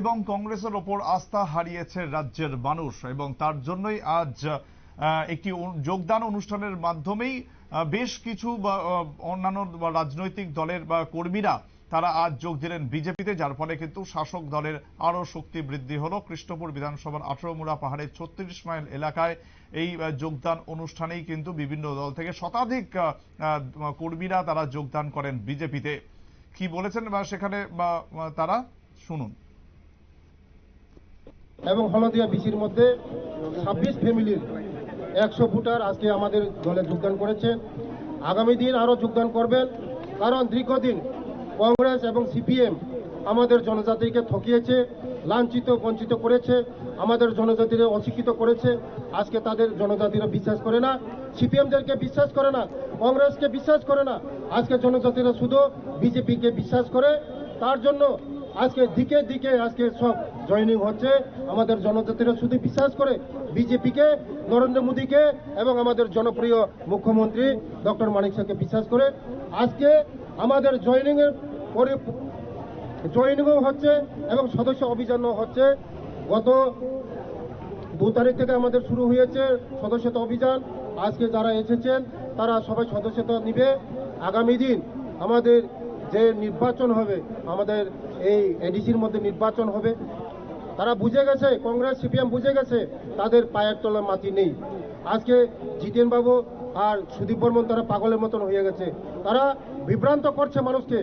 এবং কংগ্রেসের ওপর আস্থা হারিয়েছে রাজ্যের মানুষ, এবং তার জন্যই আজ একটি যোগদান অনুষ্ঠানের মাধ্যমেই বেশ কিছু অন্যান্য রাজনৈতিক দলের, বা, কর্মীরা তারা আজ যোগ দিলেন বিজেপিতে, যার ফলে কিন্তু শাসক দলের আরও শক্তি বৃদ্ধি হলো। কৃষ্ণপুর বিধানসভার আঠারোমুড়া পাহাড়ের ছত্রিশ মাইল এলাকায় এই যোগদান অনুষ্ঠানেই কিন্তু বিভিন্ন দল থেকে শতাধিক কর্মীরা তারা যোগদান করেন বিজেপিতে। কি বলেছেন বা সেখানে তারা? শুনুন। এবং হলদিয়া বিসির মধ্যে ছাব্বিশ ফ্যামিলির একশো ভোটার আজকে আমাদের দলে যোগদান করেছে। আগামী দিন আরও যোগদান করবেন, কারণ দীর্ঘদিন কংগ্রেস এবং সিপিএম আমাদের জনজাতিকে ঠকিয়েছে, লাঞ্ছিত, বঞ্চিত করেছে, আমাদের জনজাতিরা অশিক্ষিত করেছে। আজকে তাদের জনজাতিরা বিশ্বাস করে না, সিপিএমদেরকে বিশ্বাস করে না, কংগ্রেসকে বিশ্বাস করে না। আজকে জনজাতিরা শুধু বিজেপিকে বিশ্বাস করে, তার জন্য আজকে দিকে দিকে আজকে সব জয়েনিং হচ্ছে। আমাদের জনজাতিরা শুধু বিশ্বাস করে বিজেপিকে, নরেন্দ্র মোদীকে এবং আমাদের জনপ্রিয় মুখ্যমন্ত্রী ডক্টর মানিক শাহকে বিশ্বাস করে। আজকে আমাদের জয়েনিং এর পরে জয়েনিংও হচ্ছে এবং সদস্য অভিযানও হচ্ছে। গত দু তারিখ থেকে আমাদের শুরু হয়েছে সদস্যতা অভিযান। আজকে যারা এসেছেন, তারা সবাই সদস্যতা নিবে। আগামী দিন আমাদের যে নির্বাচন হবে, আমাদের এই এডিসির মধ্যে নির্বাচন হবে। তারা বুঝে গেছে, কংগ্রেস, সিপিএম বুঝে গেছে, তাদের পায়ের তলায় মাটি নেই। আজকে জিতেন বাবু আর সুদীপ বর্মন তারা পাগলের মতন হয়ে গেছে। তারা বিভ্রান্ত করছে মানুষকে।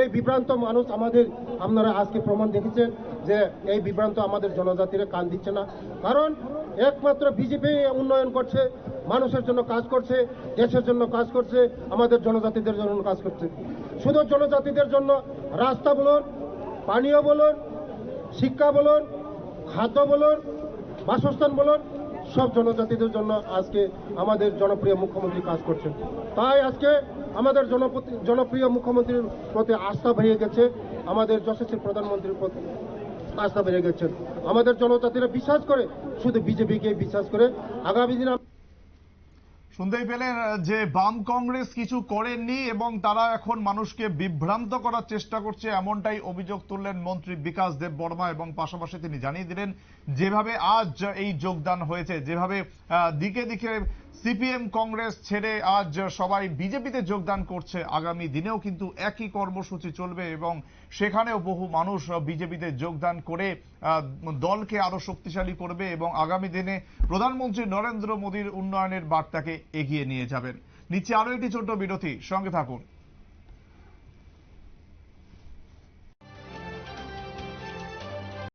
এই বিভ্রান্ত মানুষ আমাদের, আপনারা আজকে প্রমাণ দেখেছেন যে এই বিভ্রান্ত আমাদের জনজাতিরা কান দিচ্ছে না। কারণ একমাত্র বিজেপি উন্নয়ন করছে মানুষের জন্য কাজ করছে, দেশের জন্য কাজ করছে, আমাদের জনজাতিদের জন্য কাজ করছে। শুধু জনজাতিদের জন্য, রাস্তা বলুন, পানীয় বলুন, শিক্ষা বলুন, খাদ্য বলুন, বাসস্থান বলুন, সব জনজাতিদের জন্য আজকে আমাদের জনপ্রিয় মুখ্যমন্ত্রী কাজ করছেন। তাই আজকে আমাদের জনপ্রিয় মুখ্যমন্ত্রীর প্রতি আস্থা বেড়ে গেছে, আমাদের যশস্বী প্রধানমন্ত্রীর প্রতি আস্থা বেড়ে গেছে। আমাদের জনজাতিরা বিশ্বাস করে, শুধু বিজেপিকে বিশ্বাস করে। আগামী দিন শুনতেই পেলেন যে বাম কংগ্রেস কিছু করেননি এবং তারা এখন মানুষকে বিভ্রান্ত করার চেষ্টা করছে, এমনটাই অভিযোগ তুললেন মন্ত্রী বিকাশ দেব বর্মা এবং পাশাপাশি তিনি জানিয়ে দিলেন, যেভাবে আজ এই যোগদান হয়েছে, যেভাবে দিকে দিকে সিপিএম কংগ্রেস ছেড়ে আজ সবাই বিজেপিতে যোগদান করছে। আগামী দিনেও কিন্তু একই কর্মসূচি চলবে এবং সেখানেও বহু মানুষ বিজেপিতে যোগদান করে দলকে আরও শক্তিশালী করবে এবং আগামী দিনে প্রধানমন্ত্রী নরেন্দ্র মোদীর উন্নয়নের বার্তাকে এগিয়ে নিয়ে যাবেন। নিচে আরও একটি ছোট বিরতি, সঙ্গে থাকুন।